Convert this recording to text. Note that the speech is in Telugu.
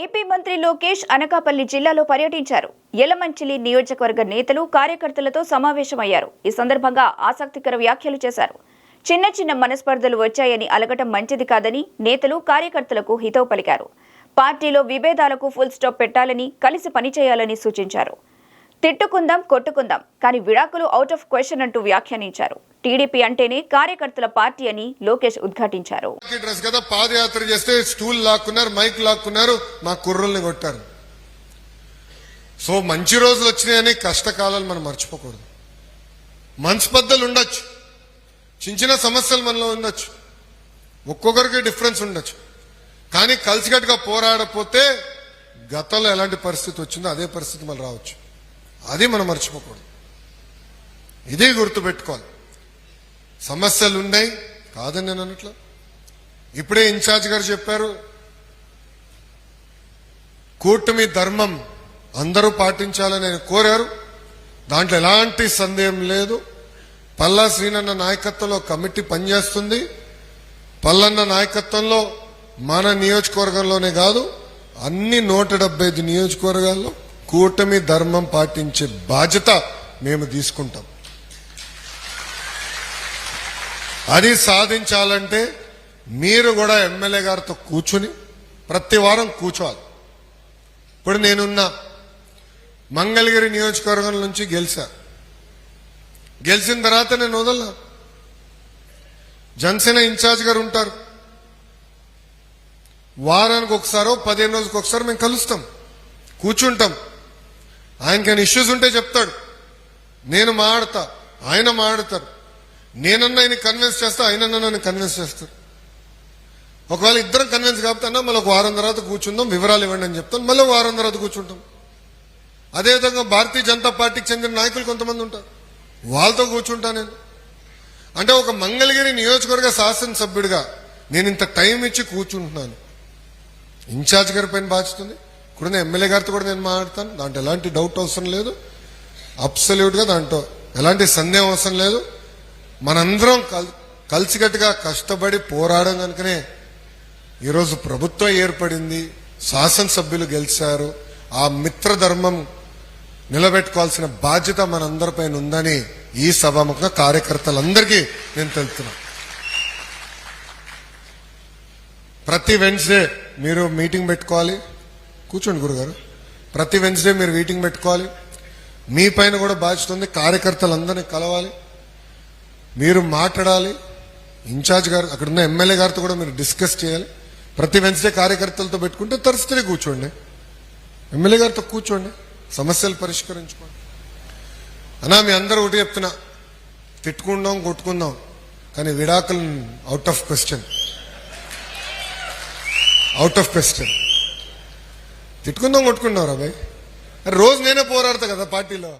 ఏపీ మంత్రి లోకేష్ అనకాపల్లి జిల్లాలో పర్యటించారు. ఎలమంచిలి నియోజకవర్గ నేతలు కార్యకర్తలతో సమావేశమయ్యారు. ఈ సందర్భంగా ఆసక్తికర వ్యాఖ్యలు చేశారు. చిన్న చిన్న మనస్పర్ధలు వచ్చాయని అలగటం మంచిది కాదని నేతలు కార్యకర్తలకు హితవు పలికారు. పార్టీలో విభేదాలకు ఫుల్ స్టాప్ పెట్టాలని కలిసి పనిచేయాలని సూచించారు. తిట్టుకుందాం కొట్టుకుందాం కానీ విడాకులు అవుట్ ఆఫ్ క్వశ్చన్ అంటూ వ్యాఖ్యానించారు. టీడీపీ అంటేనే కార్యకర్తల పార్టీ అని లోకేష్ ఉద్ఘాటించారు. డ్రెస్ కదా పాదయాత్ర చేస్తే స్టూల్ లాక్కున్నారు మైక్ లాక్కున్నారు మా కుర్రల్ని కొట్టారు. సో మంచి రోజులు వచ్చినాయని కష్టకాలాలు మనం మర్చిపోకూడదు. మనస్పర్ధలు ఉండొచ్చు. చిన్న చిన్న సమస్యలు మనలో ఉండొచ్చు. ఒక్కొక్కరికి డిఫరెన్స్ ఉండొచ్చు. కానీ కలిసికట్టుగా పోరాడపోతే గతంలో ఎలాంటి పరిస్థితి వచ్చిందో అదే పరిస్థితి మళ్ళీ రావచ్చు. అది మనం మర్చిపోకూడదు. ఇది గుర్తుపెట్టుకోవాలి. సమస్యలు ఉన్నాయి కాదని నేను అనట్లా. ఇప్పుడే ఇన్ఛార్జ్ గారు చెప్పారు కూటమి ధర్మం అందరూ పాటించాలని నేను కోరారు. దాంట్లో ఎలాంటి సందేహం లేదు. పల్లా శ్రీనన్న నాయకత్వంలో కమిటీ పనిచేస్తుంది. పల్లన్న నాయకత్వంలో మన నియోజకవర్గంలోనే కాదు అన్ని నూట డెబ్బై ఐదు నియోజకవర్గాల్లో కూటమి ధర్మం పాటించే బాధ్యత మేము తీసుకుంటాం. అది సాధించాలంటే మీరు కూడా ఎమ్మెల్యే గారితో కూర్చుని ప్రతి వారం కూర్చోవాలి. ఇప్పుడు నేనున్నా మంగళగిరి నియోజకవర్గం నుంచి గెలిచా. గెలిచిన తర్వాత నేను వదల జనసేన ఇన్ఛార్జ్ గారు ఉంటారు. వారానికి ఒకసారో పదిహేను రోజుకి ఒకసారి మేము కలుస్తాం. కూర్చుంటాం. ఆయనకైనా ఇష్యూస్ ఉంటే చెప్తాడు. నేను మాడతా ఆయన మాడతారు. నేనన్నా ఆయన కన్విన్స్ చేస్తా ఆయనన్నా నన్ను కన్విన్స్ చేస్తారు ఒకవేళ ఇద్దరం కన్విన్స్ కాకపోతే మళ్ళీ ఒక వారం తర్వాత కూర్చుందాం వివరాలు ఇవ్వండి అని చెప్తాను మళ్ళీ వారం తర్వాత కూర్చుంటాం. అదేవిధంగా భారతీయ జనతా పార్టీకి చెందిన నాయకులు కొంతమంది ఉంటారు. వాళ్ళతో కూర్చుంటా నేను. అంటే ఒక మంగళగిరి నియోజకవర్గ శాసనసభ్యుడిగా నేను ఇంత టైం ఇచ్చి కూర్చుంటున్నాను. ఇన్ఛార్జ్ గారి పైన బాధ్యతుంది ఇప్పుడున్న ఎమ్మెల్యే గారితో కూడా నేను మాట్లాడతాను. దాంట్లో ఎలాంటి డౌట్ అవసరం లేదు. అబ్సల్యూట్గా దాంట్లో ఎలాంటి సందేహం అవసరం లేదు. మనందరం కల్- కలిసికట్టుగా కష్టపడి పోరాడడం కనుకనే ఈరోజు ప్రభుత్వం ఏర్పడింది శాసనసభ్యులు గెలిచారు ఆ మిత్రధర్మం నిలబెట్టుకోవాల్సిన బాధ్యత మనందరిపైన ఉందని ఈ సభాముఖంగా కార్యకర్తలందరికీ నేను తెలుపుతున్నా. ప్రతి వెన్స్డే మీరు మీటింగ్ పెట్టుకోవాలి. కూర్చోండి గురుగారు. ప్రతి వెన్స్డే మీరు మీటింగ్ పెట్టుకోవాలి. మీ పైన కూడా బాధ్యత ఉంది. కార్యకర్తలందరినీ కలవాలి. మీరు మాట్లాడాలి. ఇన్ఛార్జ్ గారు అక్కడ ఉన్న ఎమ్మెల్యే గారితో కూడా మీరు డిస్కస్ చేయాలి. ప్రతి వెన్స్డే కార్యకర్తలతో పెట్టుకుంటే తరచుతూనే కూర్చోండి. ఎమ్మెల్యే గారితో కూర్చోండి. సమస్యలు పరిష్కరించుకోండి. అన్నా మీ అందరూ ఒకటి చెప్తున్నా. తిట్టుకుందాం కొట్టుకుందాం. కానీ విడాకులు out of question out of question తిట్టుకుందాం కొట్టుకుందాం రా బాయ్. రోజు నేనే పోరాడతా కదా పార్టీలో.